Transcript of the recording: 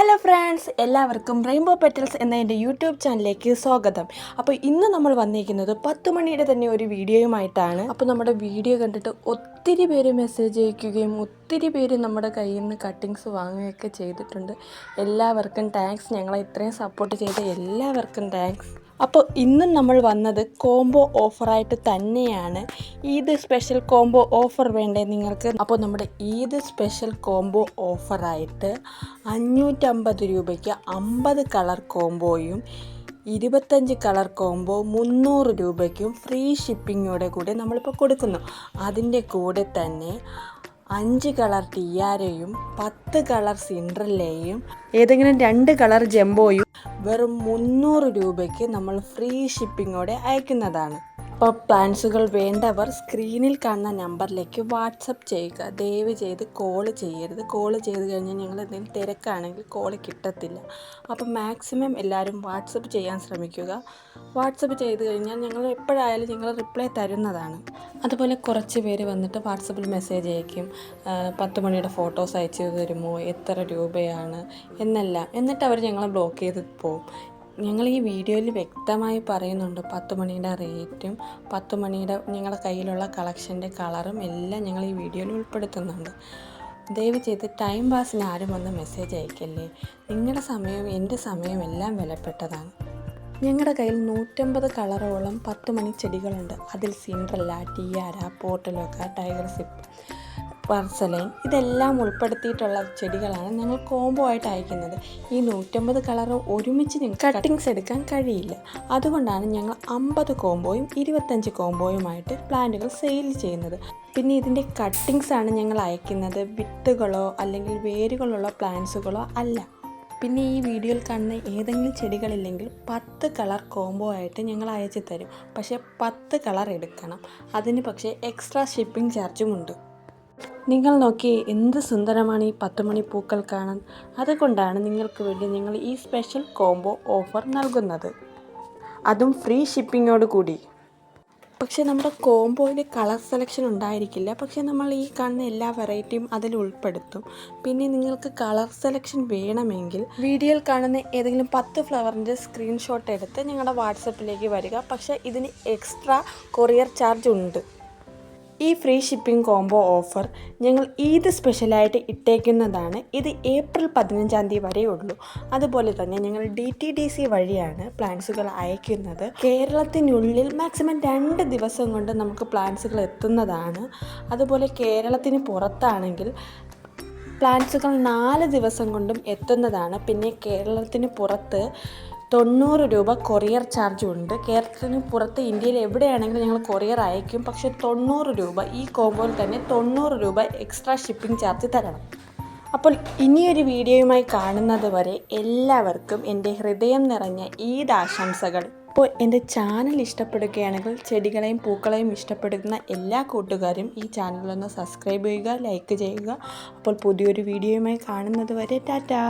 Hello friends എല്ലാവർക്കും rainbow petals എന്ന എന്റെ യൂട്യൂബ് ചാനലിലേക്ക് സ്വാഗതം. അപ്പോൾ ഇന്ന് നമ്മൾ വന്നിരിക്കുന്നത് പത്ത് മണിയുടെ തന്നെ ഒരു വീഡിയോയുമായിട്ടാണ്. അപ്പോൾ നമ്മുടെ വീഡിയോ കണ്ടിട്ട് ഒത്തിരി പേര് മെസ്സേജ് അയക്കുകയും ഒത്തിരി പേര് നമ്മുടെ കയ്യിൽ നിന്ന് കട്ടിങ്സ് വാങ്ങുകയൊക്കെ ചെയ്തിട്ടുണ്ട്. എല്ലാവർക്കും താങ്ക്സ് ഞങ്ങളെ ഇത്രയും സപ്പോർട്ട് ചെയ്ത എല്ലാവർക്കും താങ്ക്സ് അപ്പോൾ ഇന്നും നമ്മൾ വന്നത് കോംബോ ഓഫറായിട്ട് തന്നെയാണ്. ഈദ് സ്പെഷ്യൽ കോംബോ ഓഫർ വേണ്ടേ നിങ്ങൾക്ക്? അപ്പോൾ നമ്മുടെ ഈദ് സ്പെഷ്യൽ കോംബോ ഓഫറായിട്ട് അഞ്ഞൂറ്റമ്പത് രൂപയ്ക്ക് അമ്പത് കളർ കോംബോയും ഇരുപത്തഞ്ച് കളർ കോംബോ മുന്നൂറ് രൂപയ്ക്കും ഫ്രീ ഷിപ്പിങ്ങോടെ കൂടെ നമ്മളിപ്പോൾ കൊടുക്കുന്നു. അതിന്റെ കൂടെ തന്നെ അഞ്ച് കളർ ടിയാരയും പത്ത് കളർ സിൻഡ്രല്ലയും ഏതെങ്കിലും രണ്ട് കളർ ജംബോയും വെറും മുന്നൂറ് രൂപയ്ക്ക് നമ്മൾ ഫ്രീ ഷിപ്പിങ്ങോടെ അയക്കുന്നതാണ്. അപ്പോൾ പ്ലാൻസുകൾ വേണ്ടവർ സ്ക്രീനിൽ കാണുന്ന നമ്പറിലേക്ക് വാട്സപ്പ് ചെയ്യുക. ദയവ് ചെയ്ത് കോൾ ചെയ്യരുത്. കോൾ ചെയ്ത് കഴിഞ്ഞാൽ ഞങ്ങൾ എന്തെങ്കിലും തിരക്കാണെങ്കിൽ കോൾ കിട്ടത്തില്ല. അപ്പോൾ മാക്സിമം എല്ലാവരും വാട്സപ്പ് ചെയ്യാൻ ശ്രമിക്കുക. വാട്സപ്പ് ചെയ്ത് കഴിഞ്ഞാൽ ഞങ്ങൾ എപ്പോഴായാലും ഞങ്ങൾ റിപ്ലൈ തരുന്നതാണ്. അതുപോലെ കുറച്ച് പേര് വന്നിട്ട് വാട്സപ്പിൽ മെസ്സേജ് അയക്കും. പത്ത് മണിയുടെ ഫോട്ടോസ് അയച്ചു തരുമോ? എത്ര രൂപയാണ്? എന്നെല്ലാം. എന്നിട്ട് അവർ ഞങ്ങളെ ബ്ലോക്ക് ചെയ്ത് പോകും. ഞങ്ങൾ ഈ വീഡിയോയിൽ വ്യക്തമായി പറയുന്നുണ്ട് പത്ത് മണിയുടെ റേറ്റും പത്ത് മണിയുടെ ഞങ്ങളുടെ കയ്യിലുള്ള കളക്ഷന്റെ കളറും എല്ലാം ഞങ്ങൾ ഈ വീഡിയോയിൽ ഉൾപ്പെടുത്തുന്നുണ്ട്. ദയവ് ചെയ്ത് ടൈം പാസിന് ആരും വന്ന് മെസ്സേജ് അയക്കല്ലേ? നിങ്ങളുടെ സമയവും എന്റെ സമയവും എല്ലാം വിലപ്പെട്ടതാണ്. ഞങ്ങളുടെ കയ്യിൽ നൂറ്റമ്പത് കളറോളം പത്ത് മണി ചെടികളുണ്ട്. അതിൽ സിൻഡ്രല്ല ടിയാര പോർട്ടലോക്ക ടൈഗർ സിപ്പ് വർസലൈൻ ഇതെല്ലാം ഉൾപ്പെടുത്തിയിട്ടുള്ള ചെടികളാണ് ഞങ്ങൾ കോംബോ ആയിട്ട് അയക്കുന്നത്. ഈ നൂറ്റമ്പത് കളർ ഒരുമിച്ച് നിങ്ങൾക്ക് കട്ടിങ്സ് എടുക്കാൻ കഴിയില്ല. അതുകൊണ്ടാണ് ഞങ്ങൾ അമ്പത് കോംബോയും ഇരുപത്തഞ്ച് കോംബോയുമായിട്ട് പ്ലാന്റുകൾ സെയിൽ ചെയ്യുന്നത്. പിന്നെ ഇതിന്റെ കട്ടിങ്സ് ആണ് ഞങ്ങൾ അയക്കുന്നത്. വിത്തുകളോ അല്ലെങ്കിൽ വേരുകളുള്ള പ്ലാന്റ്സുകളോ അല്ല. പിന്നെ ഈ വീഡിയോയിൽ കാണുന്ന ഏതെങ്കിലും ചെടികളില്ലെങ്കിൽ പത്ത് കളർ കോംബോ ആയിട്ട് ഞങ്ങൾ അയച്ചു തരും. പക്ഷേ പത്ത് കളർ എടുക്കണം. അതിന് പക്ഷേ എക്സ്ട്രാ ഷിപ്പിംഗ് ചാർജും ഉണ്ട്. നിങ്ങൾ നോക്കി എന്ത് സുന്ദരമാണ് ഈ പത്ത് മണി പൂക്കൾ കാണാൻ. അതുകൊണ്ടാണ് നിങ്ങൾക്ക് വേണ്ടി ഞങ്ങൾ ഈ സ്പെഷ്യൽ കോംബോ ഓഫർ നൽകുന്നത്. അതും ഫ്രീ ഷിപ്പിങ്ങോട് കൂടി. പക്ഷേ നമ്മുടെ കോംബോയിൽ കളർ സെലക്ഷൻ ഉണ്ടായിരിക്കില്ല. പക്ഷേ നമ്മൾ ഈ കാണുന്ന എല്ലാ വെറൈറ്റിയും അതിൽ ഉൾപ്പെടുത്തും. പിന്നെ നിങ്ങൾക്ക് കളർ സെലക്ഷൻ വേണമെങ്കിൽ വീഡിയോയിൽ കാണുന്ന ഏതെങ്കിലും പത്ത് ഫ്ലവറിന്റെ സ്ക്രീൻഷോട്ട് എടുത്ത് ഞങ്ങളുടെ വാട്സപ്പിലേക്ക് വരിക. പക്ഷേ ഇതിന് എക്സ്ട്രാ കൊറിയർ ചാർജ് ഉണ്ട്. ഈ ഫ്രീ ഷിപ്പിംഗ് കോംബോ ഓഫർ ഞങ്ങൾ ഈദ് സ്പെഷ്യലായിട്ട് ഇട്ടേക്കുന്നതാണ്. ഇത് ഏപ്രിൽ പതിനഞ്ചാം തീയതി വരെ ഉള്ളൂ. അതുപോലെ തന്നെ ഞങ്ങൾ ഡി ടി ഡി സി വഴിയാണ് പ്ലാൻസുകൾ അയക്കുന്നത്. കേരളത്തിനുള്ളിൽ മാക്സിമം രണ്ട് ദിവസം കൊണ്ട് നമുക്ക് പ്ലാൻസുകൾ എത്തുന്നതാണ്. അതുപോലെ കേരളത്തിന് പുറത്താണെങ്കിൽ പ്ലാൻസുകൾ നാല് ദിവസം കൊണ്ടും എത്തുന്നതാണ്. പിന്നെ കേരളത്തിന് പുറത്ത് തൊണ്ണൂറ് രൂപ കൊറിയർ ചാർജ് ഉണ്ട്. കേരളത്തിന് പുറത്ത് ഇന്ത്യയിൽ എവിടെയാണെങ്കിലും ഞങ്ങൾ കൊറിയർ അയക്കും. പക്ഷേ തൊണ്ണൂറ് രൂപ ഈ കോമ്പോയിൽ തന്നെ തൊണ്ണൂറ് രൂപ എക്സ്ട്രാ ഷിപ്പിംഗ് ചാർജ് തരണം. അപ്പോൾ ഇനിയൊരു വീഡിയോയുമായി കാണുന്നത് വരെ എല്ലാവർക്കും എന്റെ ഹൃദയം നിറഞ്ഞ ഈദ് ആശംസകൾ. അപ്പോൾ എന്റെ ചാനൽ ഇഷ്ടപ്പെടുകയാണെങ്കിൽ ചെടികളെയും പൂക്കളെയും ഇഷ്ടപ്പെടുന്ന എല്ലാ കൂട്ടുകാരും ഈ ചാനലൊന്ന് സബ്സ്ക്രൈബ് ചെയ്യുക ലൈക്ക് ചെയ്യുക. അപ്പോൾ പുതിയൊരു വീഡിയോയുമായി കാണുന്നത് വരെ ടാറ്റാ!